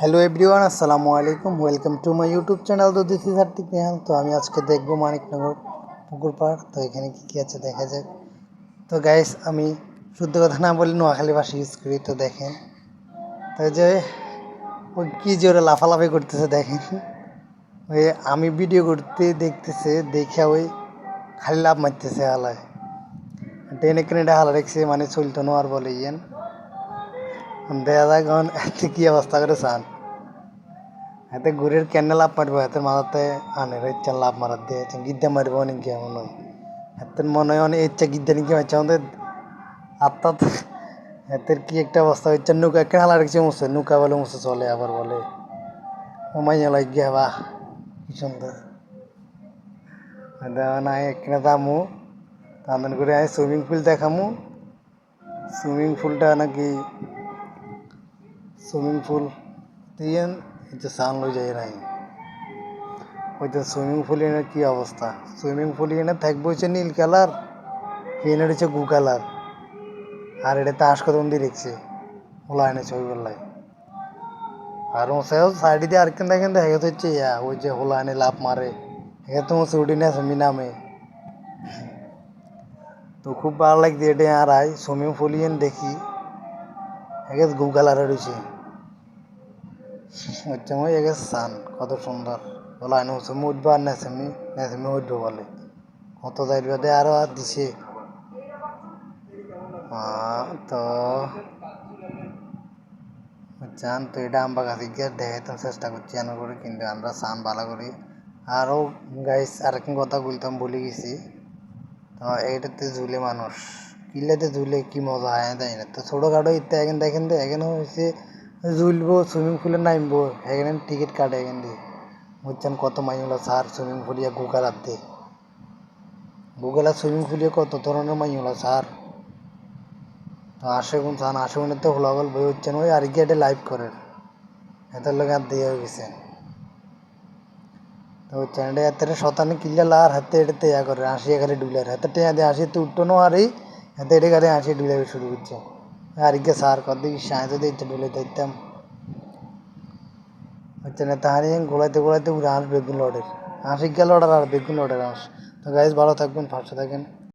Hello everyone আসসালামু আলাইকুম welcome to my YouTube channel তো দিস ইজ হার্দিক নেহাল তো আমি আজকে দেখব মানিকনগর পুকুর পাড়। তো এখানে কী কী আছে দেখা যাক। তো গাইস আমি শুদ্ধ কথা না বলি নোয়াখালী ভাষা ইউজ করি, তো দেখেন। তো যে ওই কী জোরে লাফালাফি করতেছে, দেখেন। ওই আমি ভিডিও করতে দেখতেছে, দেখে ওই খালি লাভ মারতেছে হালায় টেনে কেনে হালা রেখছে মানে চলতো না আর বলে, ইয়েন। দেখা যাক এখন এতে কি অবস্থা করে চান? এতে ঘুরের কেন লাভ মারবো হাতের মাথাতে আনে ইচ্ছা লাভ মারার দিয়ে গিদ্দা মারবো অনেক গিয়ে মনে হয় মনে হয় অনেক ইচ্ছা গিদ্দা নাকি হচ্ছে আমাদের আত্মা হাতের কি একটা অবস্থা হচ্ছে নৌকা একটা হালা রেখেছে মুছে, নৌকা বলে মুছে চলে, আবার বলে মাইয়া লাগ গিয়া বাহ কি সুন্দর। না এখানে দামু তাদের করে আমি সুইমিং পুল দেখামু। সুইমিং পুলটা নাকি সুইমিং পুল দিয়ে যে সান লই যাই নাই। ওই তো সুইমিং পুল এনে কি অবস্থা? সুইমিং পুল এনে থাকব হচ্ছে নীল কালার এনে হচ্ছে গু কালার। আর এটা তাস কদম দিয়ে রেখছে, ওলা এনে ছবি বললাই আর ওসেও সাইড দিয়ে আর কেন দেখে তো হচ্ছে ইয়া, ওই যে হোলা এনে লাভ মারে। এখানে তো উঠি না মিনামে তো খুব ভালো লাগছে এটা আর আই, সুইমিং পুল দেখি। একে গু কালারে রয়েছে হচ্ছে মই একে সান কত সুন্দর। বলে আইন হচ্ছে আর নেছেমি নেছেমি উঠবো বলে। কত যাইবে দে, আরও আর দিছে। তো। চান তো এটা আমরা কাছে গিয়ে দেখাইতে চেষ্টা করছি এমন করে, কিন্তু আমরা চান ভালো করি। আরও গাইস আরেকদিন কথা বলতাম বলে গেছি। তো, এইটাতে ঝুলে মানুষ। কিল্লাতে ঝুলে কি মজা হয় তাই না তো ছোটোখাটো ইত্যা এখানে দেখেন তো এখানে হয়েছে ঝুলবো সুইমিং পুলে নামবো এখানে টিকিট কাটে এখান দিয়ে বুঝছেন কত মাইগুলো সার সুইমিং পুলিয়া গুগল আনতে গুগল সুইমিং পুলিয়ে কত ধরনের মাইগুলো সার তো আসে কোন সান আসে কোন তো হলাগল বই হচ্ছেন ওই আর গিয়ে লাইভ করেন এটার লোক আর দিয়ে হয়ে গেছে তো চ্যানেলটা এত শতানি কিনলে আর হাতে এটাতে ইয়া করে হাসি খালি ডুলার হাতে টেয়া দিয়ে হাসি তো উঠতো না আর এই এটা খালি হাসি ডুলাবে শুরু করছে আর গিয়ে সার কত দিকে সাঁতে দিতে ডুলে দিতাম হচ্ছে না তাহারি গোলাইতে গোলাইতে উড়ে হাঁস বেগুন লড়ের হাসি গিয়ে লড়ার আর বেগুন লড়ের হাঁস তো গাইজ ভালো থাকবেন পাশে থাকেন